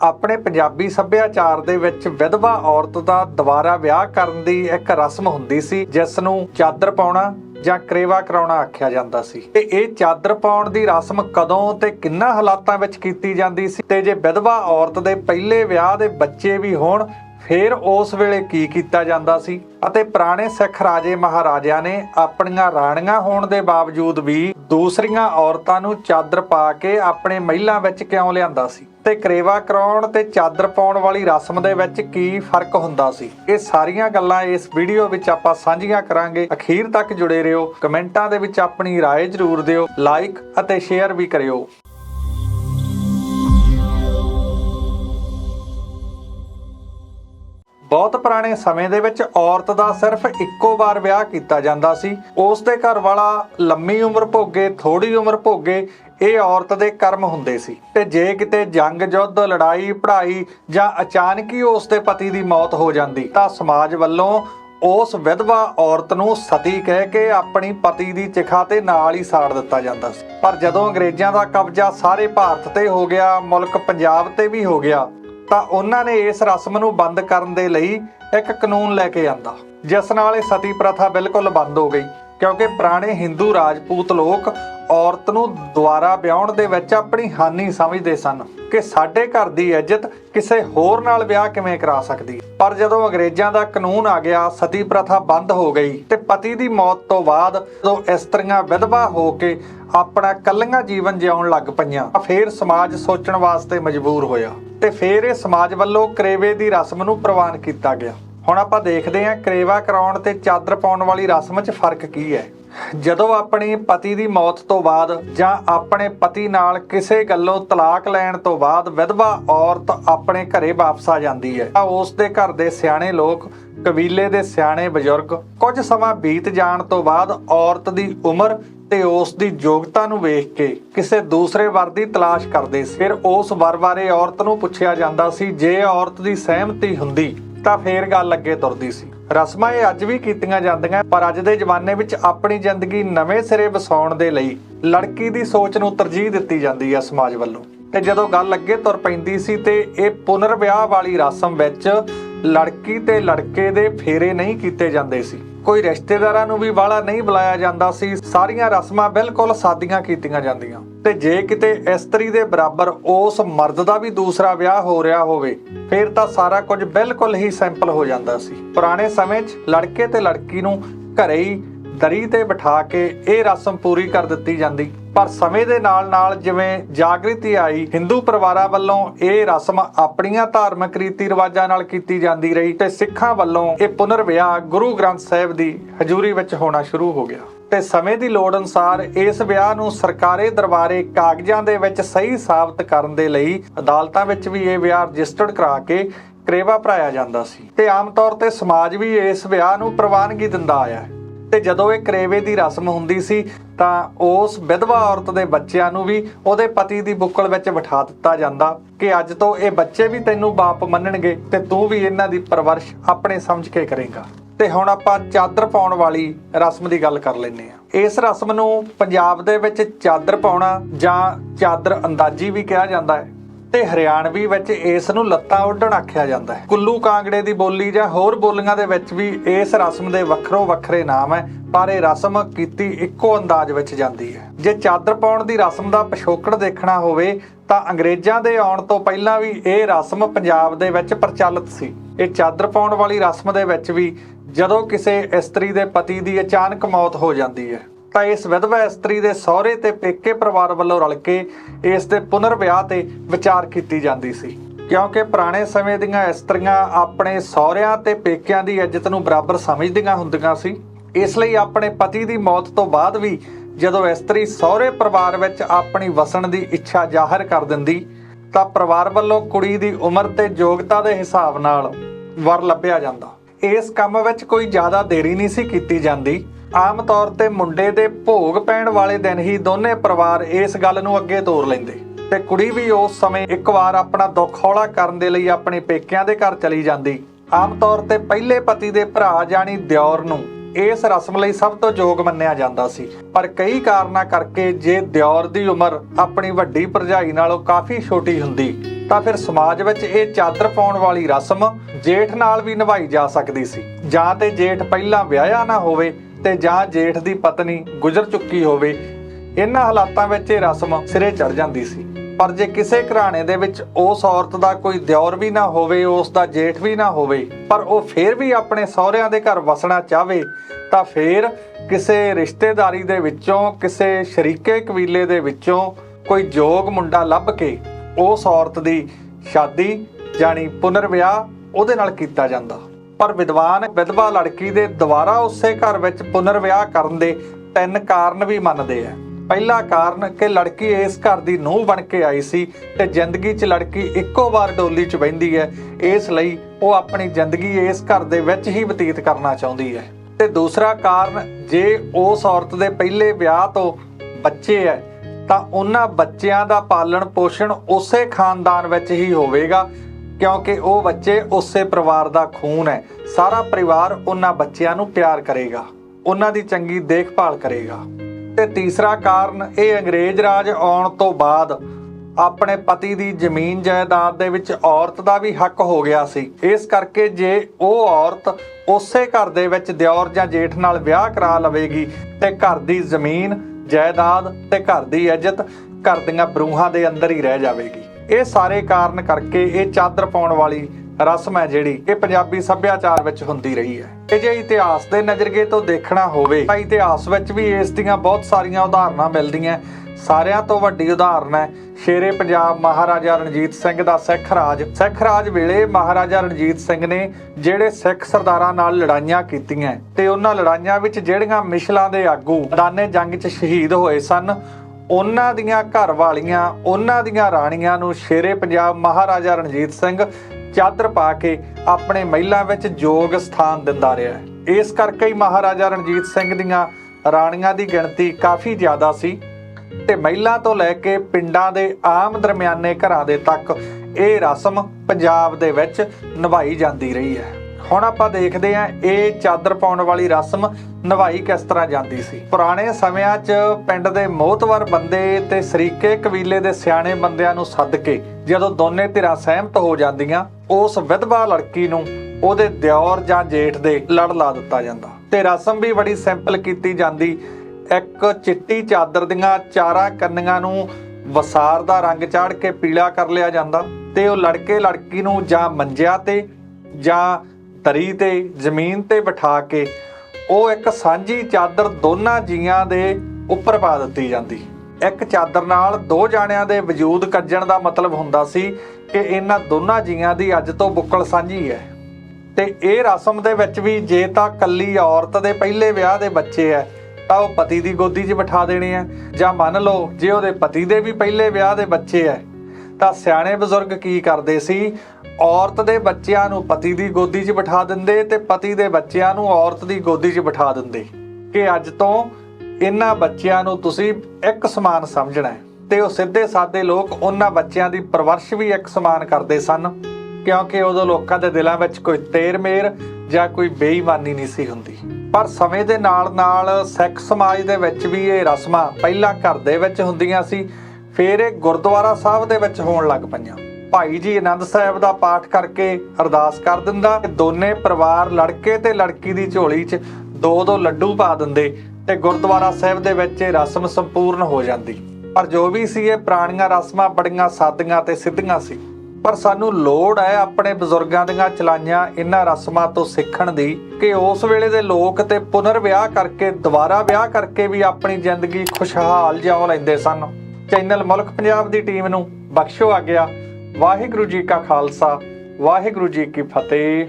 ਆਪਣੇ ਪੰਜਾਬੀ ਸੱਭਿਆਚਾਰ ਦੇ ਵਿੱਚ ਵਿਧਵਾ ਔਰਤ ਦਾ ਦੁਬਾਰਾ ਵਿਆਹ ਕਰਨ ਦੀ ਇੱਕ ਰਸਮ ਹੁੰਦੀ ਸੀ, ਜਿਸ ਨੂੰ ਚਾਦਰ ਪਾਉਣਾ ਜਾਂ ਕਰੇਵਾ ਕਰਾਉਣਾ ਆਖਿਆ ਜਾਂਦਾ ਸੀ। ਤੇ ਇਹ ਚਾਦਰ ਪਾਉਣ ਦੀ ਰਸਮ ਕਦੋਂ ਤੇ ਕਿੰਨਾ ਹਾਲਾਤਾਂ ਵਿੱਚ ਕੀਤੀ ਜਾਂਦੀ ਸੀ ਤੇ ਜੇ ਵਿਧਵਾ ਔਰਤ ਦੇ ਪਹਿਲੇ ਵਿਆਹ ਦੇ ਬੱਚੇ ਵੀ ਹੋਣ, ਫਿਰ ਉਸ ਵੇਲੇ ਕੀ ਕੀਤਾ ਜਾਂਦਾ ਸੀ? ਅਤੇ ਪੁਰਾਣੇ ਸਿੱਖ ਰਾਜੇ ਮਹਾਰਾਜਿਆਂ ਨੇ ਆਪਣੀਆਂ ਰਾਣੀਆਂ ਹੋਣ ਦੇ ਬਾਵਜੂਦ ਵੀ ਦੂਸਰੀਆਂ ਔਰਤਾਂ ਨੂੰ ਚਾਦਰ ਪਾ ਕੇ ਆਪਣੇ ਮਹਿਲਾਂ ਵਿੱਚ ਕਿਉਂ ਲਿਆਂਦਾ ਸੀ? ਤੇ ਕਰੇਵਾ ਕਰਾਉਣ ਤੇ ਚਾਦਰ ਪਾਉਣ ਵਾਲੀ ਰਸਮ ਦੇ ਵਿੱਚ ਕੀ ਫਰਕ ਹੁੰਦਾ ਸੀ ਇਹ ਸਾਰੀਆਂ ਗੱਲਾਂ ਇਸ ਵੀਡੀਓ ਵਿੱਚ ਆਪਾਂ ਸਾਂਝੀਆਂ ਕਰਾਂਗੇ ਅਖੀਰ ਤੱਕ ਜੁੜੇ ਰਹੋ ਕਮੈਂਟਾਂ ਦੇ ਵਿੱਚ ਆਪਣੀ رائے ਜ਼ਰੂਰ ਦਿਓ ਲਾਈਕ ਅਤੇ ਸ਼ੇਅਰ ਵੀ ਕਰਿਓ ਬਹੁਤ ਪੁਰਾਣੇ ਸਮੇਂ ਦੇ ਵਿੱਚ ਔਰਤ ਦਾ ਸਿਰਫ ਇੱਕੋ ਵਾਰ ਵਿਆਹ ਕੀਤਾ ਜਾਂਦਾ ਸੀ। ਉਸ ਦੇ ਘਰ ਵਾਲਾ ਲੰਮੀ ਉਮਰ ਭੋਗੇ ਥੋੜੀ ਉਮਰ ਭੋਗੇ, ਇਹ ਔਰਤ ਦੇ ਕਰਮ ਹੁੰਦੇ ਸੀ। ਤੇ ਜੇ ਕਿਤੇ ਜੰਗ, ਯੁੱਧ, ਲੜਾਈ, ਪੜ੍ਹਾਈ ਜਾਂ ਅਚਾਨਕ ਹੀ ਉਸ ਦੇ ਪਤੀ ਦੀ ਮੌਤ ਹੋ ਜਾਂਦੀ, ਤਾਂ ਸਮਾਜ ਵੱਲੋਂ ਉਸ ਵਿਧਵਾ ਔਰਤ ਨੂੰ ਸਤੀ ਕਹਿ ਕੇ ਆਪਣੀ ਪਤੀ ਦੀ ਚਿਖਾ ਤੇ ਨਾਲ ਹੀ ਸਾੜ ਦਿੱਤਾ ਜਾਂਦਾ ਸੀ। ਪਰ ਜਦੋਂ ਅੰਗਰੇਜ਼ਾਂ ਦਾ ਕਬਜ਼ਾ ਸਾਰੇ ਭਾਰਤ ਤੇ ਹੋ ਗਿਆ, ਮੁਲਕ ਪੰਜਾਬ ਤੇ ਵੀ ਹੋ ਗਿਆ ਤਾਂ ਉਹਨਾਂ ਨੇ ਇਸ ਰਸਮ ਨੂੰ ਬੰਦ ਕਰਨ ਦੇ ਲਈ ਇੱਕ ਕਾਨੂੰਨ ਲੈ ਕੇ ਆਂਦਾ, ਜਿਸ ਨਾਲ ਇਹ ਸਤੀ ਪ੍ਰਥਾ ਬਿਲਕੁਲ ਬੰਦ ਹੋ ਗਈ, ਕਿਉਂਕਿ ਪੁਰਾਣੇ ਹਿੰਦੂ ਰਾਜਪੂਤ ਲੋਕ ਔਰਤ ਨੂੰ ਦੁਆਰਾ ਵਿਆਹਣ ਦੇ ਵਿੱਚ ਆਪਣੀ ਹਾਨੀ ਸਮਝਦੇ ਸਨ ਕਿ ਸਾਡੇ ਘਰ ਦੀ ਇੱਜ਼ਤ ਕਿਸੇ ਹੋਰ ਨਾਲ ਵਿਆਹ ਕਿਵੇਂ ਕਰਾ ਸਕਦੀ। ਪਰ ਜਦੋਂ ਅੰਗਰੇਜ਼ਾਂ ਦਾ ਕਾਨੂੰਨ ਆ ਗਿਆ, ਸਤੀ ਪ੍ਰਥਾ ਬੰਦ ਹੋ ਗਈ ਤੇ ਪਤੀ ਦੀ ਮੌਤ ਤੋਂ ਬਾਅਦ ਜਦੋਂ ਇਸਤਰੀਆਂ ਵਿਧਵਾ ਹੋ ਕੇ ਆਪਣਾ ਕੱਲੀਆਂ ਜੀਵਨ ਜਿਉਣ ਲੱਗ ਪਈਆਂ ਫੇਰ ਸਮਾਜ ਸੋਚਣ ਵਾਸਤੇ ਮਜਬੂਰ ਹੋਇਆ। ਤੇ ਫੇਰ ਇਹ ਸਮਾਜ ਵੱਲੋਂ ਕਰੇਵੇ ਦੀ ਰਸਮ ਨੂੰ ਪ੍ਰਵਾਨ ਕੀਤਾ ਗਿਆ। ਹੁਣ ਆਪਾਂ ਦੇਖਦੇ ਹਾਂ ਕਰੇਵਾ ਕਰਾਉਣ ਤੇ ਚਾਦਰ ਪਾਉਣ ਵਾਲੀ ਰਸਮ 'ਚ ਫ਼ਰਕ ਕੀ ਹੈ। ਜਦੋਂ ਆਪਣੀ ਪਤੀ ਦੀ ਮੌਤ ਤੋਂ ਬਾਅਦ ਜਾਂ ਆਪਣੇ ਪਤੀ ਨਾਲ ਕਿਸੇ ਗੱਲੋਂ ਤਲਾਕ ਲੈਣ ਤੋਂ ਬਾਅਦ ਵਿਧਵਾ ਔਰਤ ਆਪਣੇ ਘਰੇ ਵਾਪਸ ਆ ਜਾਂਦੀ ਹੈ, ਤਾਂ ਉਸ ਦੇ ਘਰ ਦੇ ਸਿਆਣੇ ਲੋਕ, ਕਬੀਲੇ ਦੇ ਸਿਆਣੇ ਬਜ਼ੁਰਗ ਕੁਝ ਸਮਾਂ ਬੀਤ ਜਾਣ ਤੋਂ ਬਾਅਦ ਔਰਤ ਦੀ ਉਮਰ ਤੇ ਉਸ ਦੀ ਯੋਗਤਾ ਨੂੰ ਵੇਖ ਕੇ ਕਿਸੇ ਦੂਸਰੇ ਵਰ ਦੀ ਤਲਾਸ਼ ਕਰਦੇ ਸੀ ਫਿਰ ਉਸ ਵਰ ਬਾਰੇ ਔਰਤ ਨੂੰ ਪੁੱਛਿਆ ਜਾਂਦਾ ਸੀ, ਜੇ ਔਰਤ ਦੀ ਸਹਿਮਤੀ ਹੁੰਦੀ ਤਾਂ ਫੇਰ ਗੱਲ ਅੱਗੇ ਤੁਰਦੀ ਸੀ। ਰਸਮਾਂ ਇਹ ਅੱਜ ਵੀ ਕੀਤੀਆਂ ਜਾਂਦੀਆਂ, ਪਰ ਅੱਜ ਦੇ ਜ਼ਮਾਨੇ ਵਿੱਚ ਆਪਣੀ ਜ਼ਿੰਦਗੀ ਨਵੇਂ ਸਿਰੇ ਵਸਾਉਣ ਦੇ ਲਈ ਲੜਕੀ ਦੀ ਸੋਚ ਨੂੰ ਤਰਜੀਹ ਦਿੱਤੀ ਜਾਂਦੀ ਹੈ ਸਮਾਜ ਵੱਲੋਂ। ਤੇ ਜਦੋਂ ਗੱਲ ਅੱਗੇ ਤੁਰ ਪੈਂਦੀ ਸੀ ਤੇ ਇਹ ਪੁਨਰ ਵਿਆਹ ਵਾਲੀ ਰਸਮ ਵਿੱਚ ਲੜਕੀ ਤੇ ਲੜਕੇ ਦੇ ਫੇਰੇ ਨਹੀਂ ਕੀਤੇ ਜਾਂਦੇ ਸੀ। ਕੋਈ ਰਿਸ਼ਤੇਦਾਰਾਂ ਨੂੰ ਵੀ ਵਾਲਾ ਨਹੀਂ ਬੁਲਾਇਆ ਜਾਂਦਾ ਸੀ। ਸਾਰੀਆਂ ਰਸਮਾਂ ਬਿਲਕੁਲ ਸਾਦੀਆਂ ਕੀਤੀਆਂ ਜਾਂਦੀਆਂ। ਤੇ ਜੇ ਕਿਤੇ ਇਸਤਰੀ ਦੇ ਬਰਾਬਰ ਉਸ ਮਰਦ ਦਾ ਵੀ ਦੂਸਰਾ ਵਿਆਹ ਹੋ ਰਿਹਾ ਹੋਵੇ, ਫਿਰ ਤਾਂ ਸਾਰਾ ਕੁਝ ਬਿਲਕੁਲ ਹੀ ਸਿੰਪਲ ਹੋ ਜਾਂਦਾ ਸੀ। ਪੁਰਾਣੇ ਸਮੇਂ 'ਚ ਲੜਕੇ ਤੇ ਲੜਕੀ ਨੂੰ ਘਰੇ ਹੀ ਦਰੀ ਤੇ ਬਿਠਾ ਕੇ ਇਹ ਰਸਮ ਪੂਰੀ ਕਰ ਦਿੱਤੀ ਜਾਂਦੀ। ਪਰ ਸਮੇਂ ਦੇ ਨਾਲ-ਨਾਲ ਜਿਵੇਂ ਜਾਗ੍ਰਿਤੀ ਆਈ, ਹਿੰਦੂ ਪਰਿਵਾਰਾਂ ਵੱਲੋਂ ਇਹ ਰਸਮ ਆਪਣੀਆਂ ਧਾਰਮਿਕ ਰੀਤੀ ਰਿਵਾਜਾਂ ਨਾਲ ਕੀਤੀ ਜਾਂਦੀ ਰਹੀ ਤੇ ਸਿੱਖਾਂ ਵੱਲੋਂ ਇਹ ਪੁਨਰ ਵਿਆਹ ਗੁਰੂ ਗ੍ਰੰਥ ਸਾਹਿਬ ਦੀ ਹਜ਼ੂਰੀ ਵਿੱਚ ਹੋਣਾ ਸ਼ੁਰੂ ਹੋ ਗਿਆ। ਤੇ ਸਮੇਂ ਦੀ ਲੋੜ ਅਨੁਸਾਰ ਇਸ ਵਿਆਹ ਨੂੰ ਸਰਕਾਰੀ ਦਰਬਾਰੇ ਕਾਗਜ਼ਾਂ ਦੇ ਵਿੱਚ ਸਹੀ ਸਾਬਤ ਕਰਨ ਦੇ ਲਈ ਅਦਾਲਤਾਂ ਵਿੱਚ ਵੀ ਇਹ ਵਿਆਹ ਰਜਿਸਟਰਡ ਕਰਾ ਕੇ ਕਰੇਵਾ ਭਰਾਇਆ ਜਾਂਦਾ ਸੀ। ਤੇ ਆਮ ਤੌਰ ਤੇ ਸਮਾਜ ਵੀ ਇਸ ਵਿਆਹ ਨੂੰ ਪ੍ਰਵਾਨਗੀ ਦਿੰਦਾ ਆਇਆ ਹੈ। ਤੇ ਜਦੋਂ ਇਹ ਕਰੇਵੇ ਦੀ ਰਸਮ ਹੁੰਦੀ ਸੀ, ਤਾਂ ਉਸ ਵਿਧਵਾ ਔਰਤ ਦੇ ਬੱਚਿਆਂ ਨੂੰ ਵੀ ਉਹਦੇ ਪਤੀ ਦੀ ਬੁੱਕਲ ਵਿੱਚ ਬਿਠਾ ਦਿੱਤਾ ਜਾਂਦਾ ਕਿ ਅੱਜ ਤੋਂ ਇਹ ਬੱਚੇ ਵੀ ਤੈਨੂੰ ਬਾਪ ਮੰਨਣਗੇ ਤੇ ਤੂੰ ਵੀ ਇਹਨਾਂ ਦੀ ਪਰਵਰਿਸ਼ ਆਪਣੇ ਸਮਝ ਕੇ ਕਰੇਗਾ। ਤੇ ਹੁਣ ਆਪਾਂ ਚਾਦਰ ਪਾਉਣ ਵਾਲੀ ਰਸਮ ਦੀ ਗੱਲ ਕਰ ਲੈਂਦੇ ਆ ਇਸ ਰਸਮ ਨੂੰ ਪੰਜਾਬ ਦੇ ਵਿੱਚ ਚਾਦਰ ਪਾਉਣਾ ਜਾਂ ਚਾਦਰ ਅੰਦਾਜ਼ੀ ਵੀ ਕਿਹਾ ਜਾਂਦਾ ਹੈ। ਤੇ ਹਰਿਆਣਵੀ ਵਿੱਚ ਇਸ ਨੂੰ ਲੱਤਾਂ ਉੱਡਣ ਆਖਿਆ ਜਾਂਦਾ ਹੈ। ਕੁੱਲੂ ਕਾਂਗੜੇ ਦੀ ਬੋਲੀ ਜਾਂ ਹੋਰ ਬੋਲੀਆਂ ਦੇ ਵਿੱਚ ਵੀ ਇਸ ਰਸਮ ਦੇ ਵੱਖਰੋ ਵੱਖਰੇ ਨਾਮ ਹੈ, ਪਰ ਇਹ ਰਸਮ ਕੀਤੀ ਇੱਕੋ ਅੰਦਾਜ਼ ਵਿੱਚ ਜਾਂਦੀ ਹੈ। ਜੇ ਚਾਦਰ ਪਾਉਣ ਦੀ ਰਸਮ ਦਾ ਪਿਛੋਕੜ ਦੇਖਣਾ ਹੋਵੇ, ਤਾਂ ਅੰਗਰੇਜ਼ਾਂ ਦੇ ਆਉਣ ਤੋਂ ਪਹਿਲਾਂ ਵੀ ਇਹ ਰਸਮ ਪੰਜਾਬ ਦੇ ਵਿੱਚ ਪ੍ਰਚਲਿਤ ਸੀ। ਇਹ ਚਾਦਰ ਪਾਉਣ ਵਾਲੀ ਰਸਮ ਦੇ ਵਿੱਚ ਵੀ ਜਦੋਂ ਕਿਸੇ ਇਸਤਰੀ ਦੇ ਪਤੀ ਦੀ ਅਚਾਨਕ ਮੌਤ ਹੋ ਜਾਂਦੀ ਹੈ। ਤਾਂ ਇਸ ਵਿਧਵਾ ਇਸਤਰੀ ਦੇ ਸਹੁਰੇ ਤੇ ਪੇਕੇ ਪਰਿਵਾਰ ਵੱਲੋਂ ਰਲ ਕੇ ਇਸ ਦੇ ਪੁਨਰ ਵਿਆਹ ਤੇ ਵਿਚਾਰ ਕੀਤੀ ਜਾਂਦੀ ਸੀ। ਕਿਉਂਕਿ ਪੁਰਾਣੇ ਸਮੇਂ ਦੀਆਂ ਇਸਤਰੀਆਂ ਆਪਣੇ ਸਹੁਰਿਆਂ ਤੇ ਪੇਕਿਆਂ ਦੀ ਇੱਜ਼ਤ ਨੂੰ ਬਰਾਬਰ ਸਮਝਦੀਆਂ ਹੁੰਦੀਆਂ ਸੀ। ਇਸ ਲਈ ਆਪਣੇ ਪਤੀ ਦੀ ਮੌਤ ਤੋਂ ਬਾਅਦ ਵੀ ਜਦੋਂ ਇਸਤਰੀ ਸਹੁਰੇ ਪਰਿਵਾਰ ਵਿੱਚ ਆਪਣੀ ਵਸਣ ਦੀ ਇੱਛਾ ਜ਼ਾਹਰ ਕਰ ਦਿੰਦੀ, ਤਾਂ ਪਰਿਵਾਰ ਵੱਲੋਂ ਕੁੜੀ ਦੀ ਉਮਰ ਤੇ ਯੋਗਤਾ ਦੇ ਹਿਸਾਬ ਨਾਲ ਵਰ ਲੱਭਿਆ ਜਾਂਦਾ। ਇਸ ਕੰਮ ਵਿੱਚ ਕੋਈ ਜ਼ਿਆਦਾ ਦੇਰੀ ਨਹੀਂ ਸੀ ਕੀਤੀ ਜਾਂਦੀ। ਆਮ ਤੌਰ ਤੇ ਮੁੰਡੇ ਦੇ ਭੋਗ ਪੈਣ ਵਾਲੇ ਦਿਨ ਹੀ ਦੋਨੇ ਪਰਿਵਾਰ ਇਸ ਗੱਲ ਨੂੰ ਅੱਗੇ ਤੋਰ ਲੈਂਦੇ। ਤੇ ਕੁੜੀ ਵੀ ਉਸ ਸਮੇਂ ਇੱਕ ਵਾਰ ਆਪਣਾ ਦੁੱਖ ਹੌਲਾ ਕਰਨ ਦੇ ਲਈ ਆਪਣੇ ਪੇਕਿਆਂ ਦੇ ਘਰ ਚਲੀ ਜਾਂਦੀ। ਆਮ ਤੌਰ ਤੇ ਪਹਿਲੇ ਪਤੀ ਦੇ ਭਰਾ ਜਾਨੀ ਦਿਓਰ ਨੂੰ ਇਸ ਰਸਮ ਲਈ ਸਭ ਤੋਂ ਯੋਗ ਮੰਨਿਆ ਜਾਂਦਾ ਸੀ। ਪਰ ਕਈ ਕਾਰਨਾਂ ਕਰਕੇ ਜੇ ਦਿਓਰ ਦੀ ਉਮਰ ਆਪਣੀ ਵੱਡੀ ਭਰਜਾਈ ਨਾਲੋਂ ਕਾਫੀ ਛੋਟੀ ਹੁੰਦੀ, ਤਾਂ ਫਿਰ ਸਮਾਜ ਵਿੱਚ ਇਹ ਚਾਦਰ ਪਾਉਣ ਵਾਲੀ ਰਸਮ ਜੇਠ ਨਾਲ ਵੀ ਨਿਭਾਈ ਜਾ ਸਕਦੀ ਸੀ। ਜਾਂ ਤੇ ਜੇਠ ਪਹਿਲਾਂ ਵਿਆਹਿਆ ਨਾ ਹੋਵੇ ਤੇ ਜਾਂ ਜੇਠ ਦੀ ਪਤਨੀ ਗੁਜ਼ਰ ਚੁੱਕੀ ਹੋਵੇ ਇਹਨਾਂ ਹਾਲਾਤਾਂ ਵਿੱਚ ਇਹ ਰਸਮ ਸਿਰੇ ਚੜ ਜਾਂਦੀ ਸੀ। ਪਰ ਜੇ ਕਿਸੇ ਘਰਾਣੇ ਦੇ ਵਿੱਚ ਉਸ ਔਰਤ ਦਾ ਕੋਈ ਦਿਓਰ ਵੀ ਨਾ ਹੋਵੇ, ਉਸ ਦਾ ਜੇਠ ਵੀ ਨਾ ਹੋਵੇ, ਪਰ ਉਹ ਫੇਰ ਵੀ ਆਪਣੇ ਸਹੁਰਿਆਂ ਦੇ ਘਰ ਵਸਣਾ ਚਾਹਵੇ, ਤਾਂ ਫੇਰ ਕਿਸੇ ਰਿਸ਼ਤੇਦਾਰੀ ਦੇ ਵਿੱਚੋਂ, ਕਿਸੇ ਸ਼ਰੀਕੇ ਕਬੀਲੇ ਦੇ ਵਿੱਚੋਂ ਕੋਈ ਜੋਗ ਮੁੰਡਾ ਲੱਭ ਕੇ ਉਸ ਔਰਤ ਦੀ ਸ਼ਾਦੀ ਜਾਣੀ ਪੁਨਰ ਵਿਆਹ ਉਹਦੇ ਨਾਲ ਕੀਤਾ ਜਾਂਦਾ। ਪਰ ਵਿਦਵਾਨ ਵਿਧਵਾ ਲੜਕੀ ਦੇ ਦੁਬਾਰਾ ਉਸੇ ਘਰ ਵਿੱਚ ਪੁਨਰ ਵਿਆਹ ਕਰਨ ਦੇ ਤਿੰਨ ਕਾਰਨ ਵੀ ਮੰਨਦੇ ਆ। ਪਹਿਲਾ ਕਾਰਨ ਕਿ ਲੜਕੀ ਇਸ ਘਰ ਦੀ ਨੂੰਹ ਬਣ ਕੇ ਆਈ ਸੀ ਤੇ ਜ਼ਿੰਦਗੀ 'ਚ ਲੜਕੀ ਇੱਕੋ ਵਾਰ ਡੋਲੀ 'ਚ ਬਹਿੰਦੀ ਹੈ। ਇਸ ਲਈ ਉਹ ਆਪਣੀ ਜ਼ਿੰਦਗੀ ਇਸ ਘਰ ਦੇ ਵਿੱਚ ਹੀ ਬਤੀਤ ਕਰਨਾ ਚਾਹੁੰਦੀ ਹੈ। ਤੇ ਦੂਸਰਾ ਕਾਰਨ, ਜੇ ਉਸ ਔਰਤ ਦੇ ਪਹਿਲੇ ਵਿਆਹ ਤੋਂ ਬੱਚੇ ਹੈ, ਤਾਂ ਉਹਨਾਂ ਬੱਚਿਆਂ ਦਾ ਪਾਲਣ ਪੋਸ਼ਣ ਉਸੇ ਖਾਨਦਾਨ ਵਿੱਚ ਹੀ ਹੋਵੇਗਾ। ਕਿਉਂਕਿ ਉਹ ਬੱਚੇ ਉਸੇ ਪਰਿਵਾਰ ਦਾ ਖੂਨ ਹੈ। ਸਾਰਾ ਪਰਿਵਾਰ ਉਹਨਾਂ ਬੱਚਿਆਂ ਨੂੰ ਪਿਆਰ ਕਰੇਗਾ। ਉਹਨਾਂ ਦੀ ਚੰਗੀ ਦੇਖਭਾਲ ਕਰੇਗਾ। ਤੇ ਤੀਸਰਾ ਕਾਰਨ ਇਹ ਅੰਗਰੇਜ਼ ਰਾਜ ਆਉਣ ਤੋਂ ਬਾਅਦ ਆਪਣੇ ਪਤੀ ਦੀ ਜ਼ਮੀਨ ਜਾਇਦਾਦ ਦੇ ਵਿੱਚ ਔਰਤ ਦਾ ਵੀ ਹੱਕ ਹੋ ਗਿਆ ਸੀ। ਇਸ ਕਰਕੇ ਜੇ ਉਹ ਔਰਤ ਉਸੇ ਘਰ ਦੇ ਵਿੱਚ ਦਿਓਰ ਜਾਂ ਜੇਠ ਨਾਲ ਵਿਆਹ ਕਰਾ ਲਵੇਗੀ, ਤੇ ਘਰ ਦੀ ਜ਼ਮੀਨ, ਜਾਇਦਾਦ ਤੇ ਘਰ ਦੀ ਇੱਜ਼ਤ ਘਰ ਦੀਆਂ ਬਰੂਹਾਂ ਦੇ ਅੰਦਰ ਹੀ ਰਹਿ ਜਾਵੇਗੀ। ਇਹ ਸਾਰੇ ਕਾਰਨ ਕਰਕੇ ਇਹ ਚਾਦਰ ਪਾਉਣ ਵਾਲੀ ਰਸਮ ਹੈ ਜਿਹੜੀ ਇਹ ਪੰਜਾਬੀ ਸੱਭਿਆਚਾਰ ਵਿੱਚ ਹੁੰਦੀ ਰਹੀ ਹੈ। ਤੇ ਜੇ ਇਤਿਹਾਸ ਦੇ ਨਜ਼ਰੀਏ ਤੋਂ ਦੇਖਣਾ ਹੋਵੇ ਤਾਂ ਇਤਿਹਾਸ ਵਿੱਚ ਵੀ ਇਸ ਦੀਆਂ ਬਹੁਤ ਸਾਰੀਆਂ ਉਦਾਹਰਨਾਂ ਮਿਲਦੀਆਂ ਸਾਰਿਆਂ ਤੋਂ ਵੱਡੀ ਉਦਾਹਰਨ ਹੈ ਸ਼ੇਰੇ ਪੰਜਾਬ ਮਹਾਰਾਜਾ ਰਣਜੀਤ ਸਿੰਘ ਦਾ ਸਿੱਖ ਰਾਜ। ਸਿੱਖ ਰਾਜ ਵੇਲੇ ਮਹਾਰਾਜਾ ਰਣਜੀਤ ਸਿੰਘ ਨੇ ਜਿਹੜੇ ਸਿੱਖ ਸਰਦਾਰਾਂ ਨਾਲ ਲੜਾਈਆਂ ਕੀਤੀਆਂ ਤੇ ਉਹਨਾਂ ਲੜਾਈਆਂ ਵਿੱਚ ਜਿਹੜੀਆਂ ਮਿਸ਼ਲਾਂ ਦੇ ਆਗੂ ਮੈਦਾਨੇ ਜੰਗ 'ਚ ਸ਼ਹੀਦ ਹੋਏ ਸਨ ਉਹਨਾਂ ਦੀਆਂ ਘਰ ਵਾਲੀਆਂ ਉਹਨਾਂ ਦੀਆਂ ਰਾਣੀਆਂ ਨੂੰ ਸ਼ੇਰੇ ਪੰਜਾਬ ਮਹਾਰਾਜਾ ਰਣਜੀਤ ਸਿੰਘ ਚਾਦਰ ਪਾ ਕੇ ਆਪਣੇ ਮਹਿਲਾਂ ਵਿੱਚ ਯੋਗ ਸਥਾਨ ਦਿੰਦਾ ਰਿਹਾ ਹੈ। ਇਸ ਕਰਕੇ ਹੀ ਮਹਾਰਾਜਾ ਰਣਜੀਤ ਸਿੰਘ ਦੀਆਂ ਰਾਣੀਆਂ ਦੀ ਗਿਣਤੀ ਕਾਫੀ ਜ਼ਿਆਦਾ ਸੀ ਤੇ ਮਹਿਲਾਂ ਤੋਂ ਲੈ ਕੇ ਪਿੰਡਾਂ ਦੇ ਆਮ ਦਰਮਿਆਨੇ ਘਰਾਂ ਦੇ ਤੱਕ ਇਹ ਰਸਮ ਪੰਜਾਬ ਦੇ ਵਿੱਚ ਨਿਭਾਈ ਜਾਂਦੀ ਰਹੀ ਹੈ। ਹੁਣ ਆਪਾਂ ਦੇਖਦੇ ਹਾਂ ਇਹ ਚਾਦਰ ਪਾਉਣ ਵਾਲੀ ਰਸਮ ਨਿਭਾਈ ਕਿਸ ਤਰ੍ਹਾਂ ਜਾਂਦੀ ਸੀ। ਪੁਰਾਣੇ ਸਮਿਆਂ 'ਚ ਪਿੰਡ ਦੇ ਮੋਹਤਵਰ ਬੰਦੇ ਤੇ ਸਰੀਕੇ ਕਬੀਲੇ ਦੇ ਸਿਆਣੇ ਬੰਦਿਆਂ ਨੂੰ ਸੱਦ ਕੇ ਜਦੋਂ ਦੋਨੇ ਧਿਰਾਂ ਸਹਿਮਤ ਹੋ ਜਾਂਦੀਆਂ, ਉਸ ਵਿਧਵਾ ਲੜਕੀ ਨੂੰ ਉਹਦੇ ਦਿਓਰ ਜਾਂ ਜੇਠ ਦੇ ਲੜ ਲਾ ਦਿੱਤਾ ਜਾਂਦਾ। ਤੇ ਰਸਮ ਵੀ ਬੜੀ ਸਿੰਪਲ ਕੀਤੀ ਜਾਂਦੀ। ਇੱਕ ਚਿੱਟੀ ਚਾਦਰ ਦੀਆਂ ਚਾਰਾਂ ਕੰਨੀਆਂ ਨੂੰ ਵਸਾਰ ਦਾ ਰੰਗ ਚਾੜ ਕੇ ਪੀਲਾ ਕਰ ਲਿਆ ਜਾਂਦਾ ਤੇ ਉਹ ਲੜਕੇ ਲੜਕੀ ਨੂੰ ਜਾਂ ਮੰਜਿਆ ਤੇ ਜਾਂ ਤਰੀ ਤੇ ਜ਼ਮੀਨ ਤੇ ਬਿਠਾ ਕੇ ਉਹ ਇੱਕ ਸਾਂਝੀ ਚਾਦਰ ਦੋਨਾਂ ਜੀਆਂ ਦੇ ਉੱਪਰ ਪਾ ਦਿੱਤੀ ਜਾਂਦੀ। ਇੱਕ ਚਾਦਰ ਨਾਲ ਦੋ ਜਾਣਿਆਂ ਦੇ ਵਜੂਦ ਕੱਜਣ ਦਾ ਮਤਲਬ ਹੁੰਦਾ ਸੀ ਕਿ ਇਹਨਾਂ ਦੋਨਾਂ ਜੀਆਂ ਦੀ ਅੱਜ ਤੋਂ ਬੁੱਕਲ ਸਾਂਝੀ ਹੈ। ਤੇ ਇਹ ਰਸਮ ਦੇ ਵਿੱਚ ਵੀ ਜੇ ਤਾਂ ਕੱਲੀ ਔਰਤ ਦੇ ਪਹਿਲੇ ਵਿਆਹ ਦੇ ਬੱਚੇ ਐ ਤਾਂ ਉਹ ਪਤੀ ਦੀ ਗੋਦੀ 'ਚ ਬਿਠਾ ਦੇਣੇ ਆ। ਜਾਂ ਮੰਨ ਲਓ ਜੇ ਉਹਦੇ ਪਤੀ ਦੇ ਵੀ ਪਹਿਲੇ ਵਿਆਹ ਦੇ ਬੱਚੇ ਐ ਤਾਂ ਸਿਆਣੇ ਬਜ਼ੁਰਗ ਕੀ ਕਰਦੇ ਸੀ? ਔਰਤ ਦੇ ਬੱਚਿਆਂ ਨੂੰ ਪਤੀ ਦੀ ਗੋਦੀ 'ਚ ਬਿਠਾ ਦਿੰਦੇ ਤੇ ਪਤੀ ਦੇ ਬੱਚਿਆਂ ਨੂੰ ਔਰਤ ਦੀ ਗੋਦੀ 'ਚ ਬਿਠਾ ਦਿੰਦੇ। ਕਿ ਅੱਜ ਤੋਂ ਇਹਨਾਂ ਬੱਚਿਆਂ ਨੂੰ ਤੁਸੀਂ ਇੱਕ ਸਮਾਨ ਸਮਝਣਾ ਹੈ। ਤੇ ਉਹ ਸਿੱਧੇ ਸਾਦੇ ਲੋਕ ਉਹਨਾਂ ਬੱਚਿਆਂ ਦੀ ਪਰਵਰਿਸ਼ ਵੀ ਇੱਕ ਸਮਾਨ ਕਰਦੇ ਸਨ। ਕਿਉਂਕਿ ਉਦੋਂ ਲੋਕਾਂ ਦੇ ਦਿਲਾਂ ਵਿੱਚ ਕੋਈ ਤੇਰ ਮੇਰ ਜਾਂ ਕੋਈ ਬੇਈਮਾਨੀ ਨਹੀਂ ਸੀ ਹੁੰਦੀ। ਪਰ ਸਮੇਂ ਦੇ ਨਾਲ ਨਾਲ ਸਿੱਖ ਸਮਾਜ ਦੇ ਵਿੱਚ ਵੀ ਇਹ ਰਸਮਾਂ ਪਹਿਲਾਂ ਘਰ ਦੇ ਵਿੱਚ ਹੁੰਦੀਆਂ ਸੀ। ਫਿਰ ਇਹ ਗੁਰਦੁਆਰਾ ਸਾਹਿਬ ਦੇ ਵਿੱਚ ਹੋਣ ਲੱਗ ਪਈਆਂ। ਭਾਈ ਜੀ ਆਨੰਦ ਸਾਹਿਬ ਦਾ ਪਾਠ ਕਰਕੇ ਅਰਦਾਸ ਕਰ ਦਿੰਦਾ ਦੋਨੇ ਪਰਿਵਾਰ ਲੜਕੇ ਤੇ ਲੜਕੀ ਦੀ ਝੋਲੀ 'ਚ ਦੋ ਦੋ ਲੱਡੂ ਪਾ ਦਿੰਦੇ ਤੇ ਗੁਰਦੁਆਰਾ ਸਾਹਿਬ ਦੇ ਵਿੱਚ ਇਹ ਰਸਮ ਸੰਪੂਰਨ ਹੋ ਜਾਂਦੀ। ਪਰ ਜੋ ਵੀ ਸੀ ਇਹ ਪੁਰਾਣੀਆਂ ਰਸਮਾਂ ਬੜੀਆਂ ਸਾਦੀਆਂ ਤੇ ਸਿੱਧੀਆਂ ਸੀ। ਪਰ ਸਾਨੂੰ ਲੋੜ ਹੈ ਆਪਣੇ ਬਜ਼ੁਰਗਾਂ ਦੀਆਂ ਚਲਾਈਆਂ ਇਹਨਾਂ ਰਸਮਾਂ ਤੋਂ ਸਿੱਖਣ ਦੀ ਕਿ ਉਸ ਵੇਲੇ ਦੇ ਲੋਕ ਤੇ ਪੁਨਰ ਵਿਆਹ ਕਰਕੇ, ਦੁਬਾਰਾ ਵਿਆਹ ਕਰਕੇ ਵੀ ਆਪਣੀ ਜ਼ਿੰਦਗੀ ਖੁਸ਼ਹਾਲ ਜਿਉ ਲੈਂਦੇ ਸਨ। ਚੈਨਲ ਮੁਲਕ ਪੰਜਾਬ ਦੀ ਟੀਮ ਨੂੰ ਬਖਸ਼ੋ ਆਗਿਆ ਵਾਹਿਗੁਰੂ ਜੀ ਕਾ ਖਾਲਸਾ, ਵਾਹਿਗੁਰੂ ਜੀ ਕੀ ਫਤਿਹ।